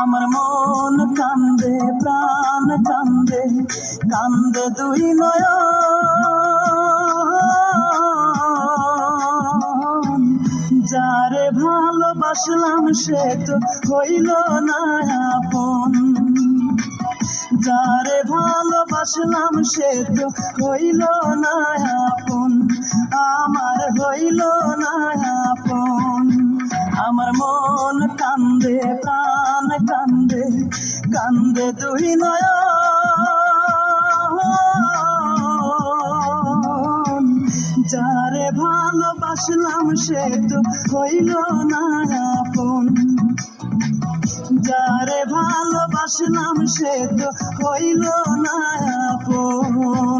আমার মন কান্দে, প্রাণ কান্দে কান্দে দুই নয়ন। যারে ভালোবাসলাম সে তো হইল না আপন। যারে ভালোবাসলাম সে তো হইল না মন কান্দে, প্রাণ কান্দে কান্দে তুই নয়ন। যারে ভালোবাসলাম সে তো হইল না আপন। যারে ভালোবাসলাম সে তো হইল না আপন।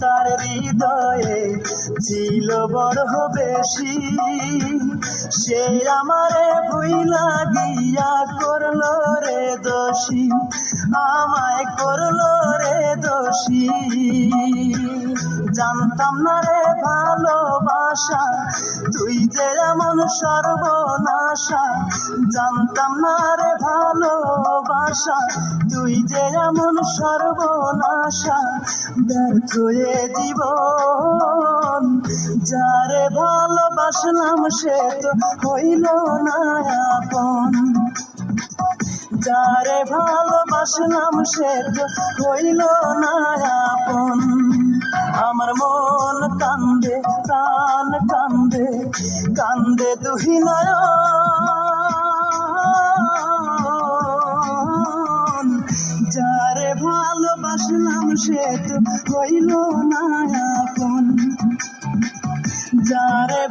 তার হৃদয়ে ছিল বড় বেশি। সে আমারে ভুইলা গিয়া করল রে দোষী, আমায় করল রে দোষী। জানতাম না রে ভালোবাসা, তুই যে এমন সর্বনাশা। জানতাম না রে ভালোবাসা তুই যে এমন সর্বনাশা, ব্যর্থ এ জীবন। যারে ভালোবাসলাম সে তো হইল না যারে ভালোবাসলাম সে তো হইল না আমার মন কান্দে, প্রাণ কান্দে কান্দে দুহি নয়ন সে হইল না আপন। যারে